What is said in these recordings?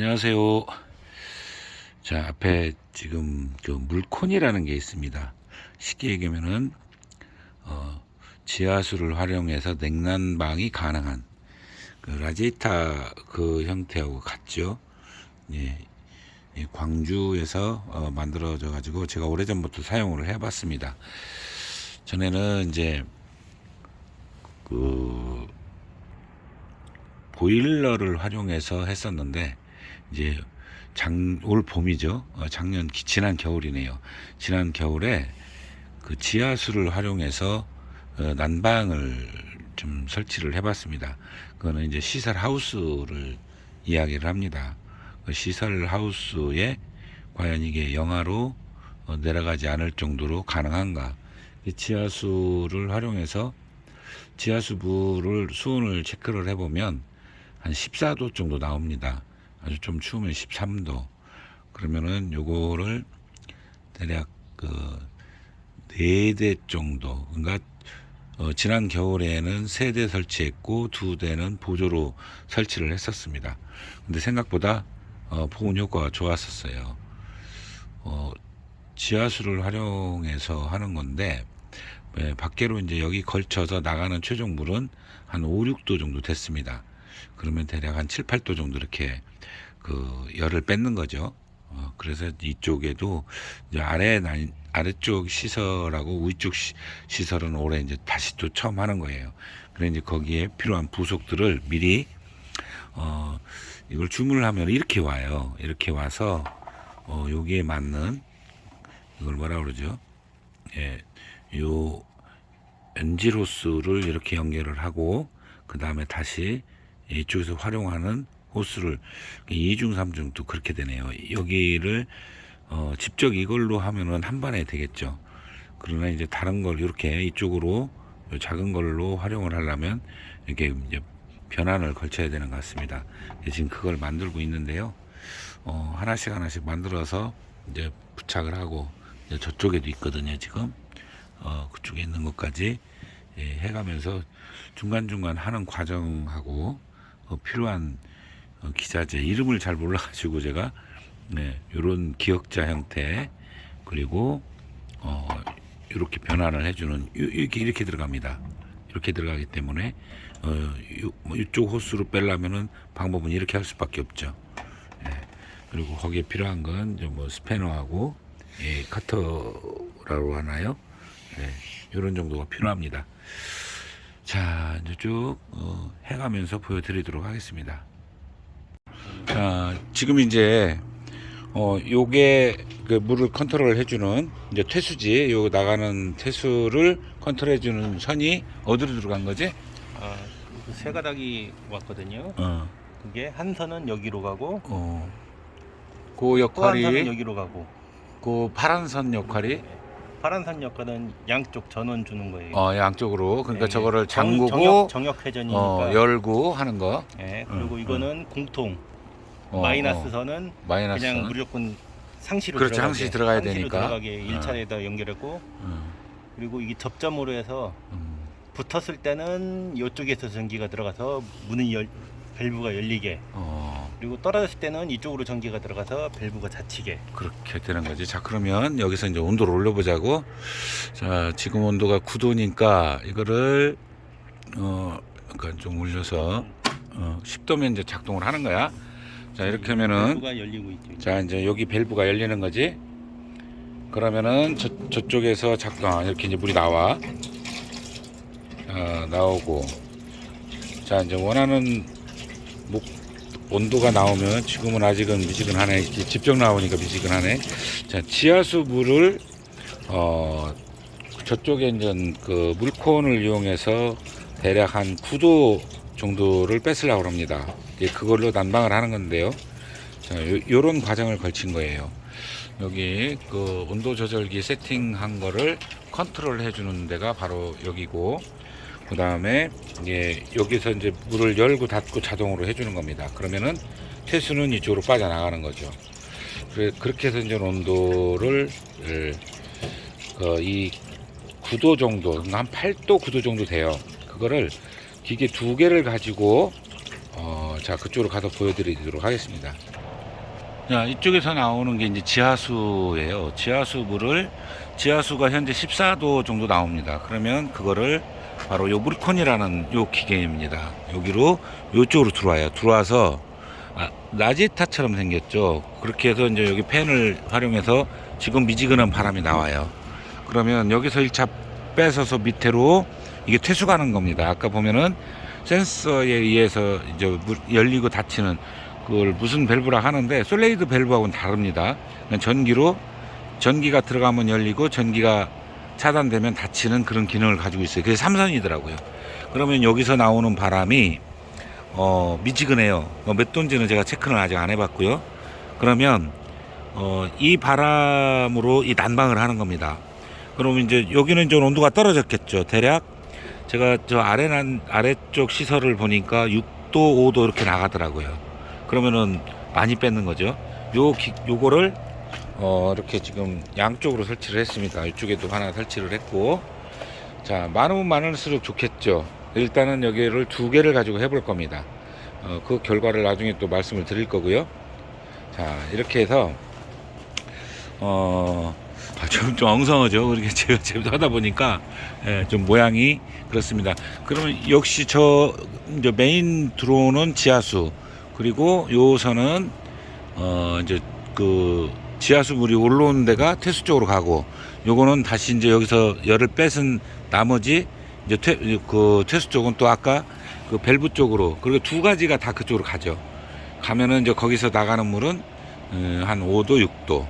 안녕하세요. 자, 앞에 지금 그 물콘이라는 게 있습니다. 쉽게 얘기하면은 어, 지하수를 활용해서 냉난방이 가능한 그 라지타 그 형태하고 같죠. 예, 예, 광주에서 어, 만들어져 가지고 제가 오래전부터 사용을 해봤습니다. 전에는 이제 그 보일러를 활용해서 했었는데 이제 장 올 봄이죠. 어, 작년 기- 지난 겨울이네요. 지난 겨울에 그 지하수를 활용해서 어, 난방을 좀 설치를 해봤습니다. 그거는 이제 시설 하우스를 이야기를 합니다. 그 시설 하우스에 과연 이게 영하로 어, 내려가지 않을 정도로 가능한가? 이 지하수를 활용해서 지하수부를 수온을 체크를 해보면 한 14도 정도 나옵니다. 아주 좀 추우면 13도. 그러면은 요거를 대략 그 4대 정도. 그러니까 어, 지난 겨울에는 3대 설치했고 2대는 보조로 설치를 했었습니다. 근데 생각보다 어, 보온 효과가 좋았었어요. 어, 지하수를 활용해서 하는 건데 예, 밖으로 이제 여기 걸쳐서 나가는 최종 물은 한 5, 6도 정도 됐습니다. 그러면 대략 한 7, 8도 정도 이렇게 그 열을 뺏는 거죠. 어, 그래서 이쪽에도 이제 아래 난 아래쪽 시설하고 위쪽 시, 시설은 올해 이제 다시 또 처음 하는 거예요. 그래 이제 거기에 필요한 부속들을 미리 어 이걸 주문을 하면 이렇게 와요. 이렇게 와서 어 여기에 맞는 이걸 뭐라 그러죠? 예, 요 엔지로스를 이렇게 연결을 하고 그 다음에 다시 이쪽에서 활용하는 호스를 이중삼중또 그렇게 되네요. 여기를 어, 직접 이걸로 하면은 한 번에 되겠죠. 그러나 이제 다른 걸 이렇게 이쪽으로 요 작은 걸로 활용을 하려면 이렇게 이제 변환을 걸쳐야 되는 것 같습니다. 지금 그걸 만들고 있는데요. 어, 하나씩 하나씩 만들어서 이제 부착을 하고 이제 저쪽에도 있거든요. 지금 어, 그쪽에 있는 것까지 예, 해가면서 중간중간 하는 과정하고 어, 필요한 어, 기자재 이름을 잘 몰라가지고 제가 네, 요런 기억자 형태 그리고 어, 이렇게 변환을 해주는 요- 이렇게 이렇게 들어갑니다. 이렇게 들어가기 때문에 어, 요, 뭐 이쪽 호스로 빼려면은 방법은 이렇게 할 수밖에 없죠. 예, 그리고 거기에 필요한 건 이제 뭐 스패너하고 예, 커터라고 하나요? 네, 이런 정도가 필요합니다. 자, 이제 쭉 어, 해가면서 보여드리도록 하겠습니다. 자, 지금 이제 어, 요게 그 물을 컨트롤 해주는 이제 퇴수지, 요 나가는 퇴수를 컨트롤 해주는 선이 어디로 들어간 거지? 아, 그세 가닥이 왔거든요. 어, 그게 한 선은 여기로 가고 어, 그 또한 역할이 선은 여기로 가고 그 파란 선 역할이 파란 선 역할은 양쪽 전원 주는 거예요. 어, 양쪽으로 그러니까 네, 저거를 정- 잠그고 정역, 정역 회전이니까. 어, 열고 하는 거. 예, 그리고 음, 이거는 공통 어, 마이너스 어, 선은 마이너스. 그냥 무조건 상시로 그렇죠, 들어가게, 상시 들어가야 상시로 되니까. 들어가게 1차에다 연결했고 음, 그리고 이게 접점으로 해서 음. 붙었을 때는 이쪽에서 전기가 들어가서 문이 열 밸브가 열리게 어, 그리고 떨어졌을 때는 이쪽으로 전기가 들어가서 밸브가 닫히게 그렇게 되는 거지. 자, 그러면 여기서 이제 온도를 올려보자고. 자, 지금 온도가 9도니까 이거를 어, 그러니까 좀 올려서 어, 10도면 이제 작동을 하는 거야. 자, 이렇게 하면은 밸브가 열리고 있죠. 자, 이제 여기 밸브가 열리는 거지. 그러면은 저, 저쪽에서 작동 아, 이렇게 이제 물이 나와. 아, 나오고. 자, 이제 원하는 목 온도가 나오면 지금은 아직은 미지근하네. 직접 나오니까 미지근하네. 자, 지하수 물을 어 저쪽에 이제 그 물콘을 이용해서 대략 한 9도 정도를 뺏으려고 합니다. 이제 그걸로 난방을 하는 건데요. 자, 요, 요런 과정을 걸친 거예요. 여기 그 온도 조절기 세팅한 거를 컨트롤 해주는 데가 바로 여기고, 그 다음에 이제 여기서 이제 물을 열고 닫고 자동으로 해주는 겁니다. 그러면은 퇴수는 이쪽으로 빠져나가는 거죠. 그래, 그렇게 해서 이제 온도를 을, 어, 이 9도 정도, 한 8도, 9도 정도 돼요. 그거를 기계 두 개를 가지고 어, 자 그쪽으로 가서 보여드리도록 하겠습니다. 자, 이쪽에서 나오는 게 이제 지하수예요. 지하수 물을 지하수가 현재 14도 정도 나옵니다. 그러면 그거를 바로 요 물콘이라는 요 기계입니다. 여기로 요쪽으로 들어와요. 들어와서 아, 라지타처럼 생겼죠. 그렇게 해서 이제 여기 팬을 활용해서 지금 미지근한 바람이 나와요. 그러면 여기서 1차 뺏어서 밑으로 이게 퇴수가는 겁니다. 아까 보면은 센서에 의해서 이제 물- 열리고 닫히는 그걸 무슨 밸브라 하는데 솔레이드 밸브하고는 다릅니다. 전기로 전기가 들어가면 열리고 전기가 차단되면 닫히는 그런 기능을 가지고 있어요. 그게 삼선이더라고요. 그러면 여기서 나오는 바람이 어, 미지근해요. 어, 몇 도인지는 제가 체크는 아직 안 해봤고요. 그러면 어, 이 바람으로 이 난방을 하는 겁니다. 그러면 이제 여기는 좀 온도가 떨어졌겠죠. 대략 제가 저 아래 난 아래쪽 시설을 보니까 6도, 5도 이렇게 나가더라고요. 그러면은 많이 뺏는 거죠. 요 기, 요거를 어, 이렇게 지금 양쪽으로 설치를 했습니다. 이쪽에도 하나 설치를 했고, 자 많으면 많을수록 좋겠죠. 일단은 여기를 두 개를 가지고 해볼 겁니다. 어, 그 결과를 나중에 또 말씀을 드릴 거고요. 자 이렇게 해서 어. 아, 좀, 좀 엉성하죠. 그렇게 제가 제가 하다 보니까 예, 좀 모양이 그렇습니다. 그러면 역시 저 이제 메인 들어오는 지하수 그리고 요 선은 어 이제 그 지하수 물이 올라오는 데가 퇴수 쪽으로 가고 요거는 다시 이제 여기서 열을 뺏은 나머지 이제 퇴, 그 퇴수 쪽은 또 아까 그 밸브 쪽으로 그리고 두 가지가 다 그쪽으로 가죠. 가면은 이제 거기서 나가는 물은 음, 한 5도, 6도.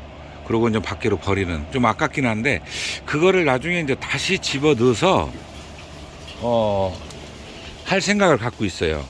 그리고 이제 밖으로 버리는 좀 아깝긴 한데 그거를 나중에 이제 다시 집어 넣어서 어, 할 생각을 갖고 있어요.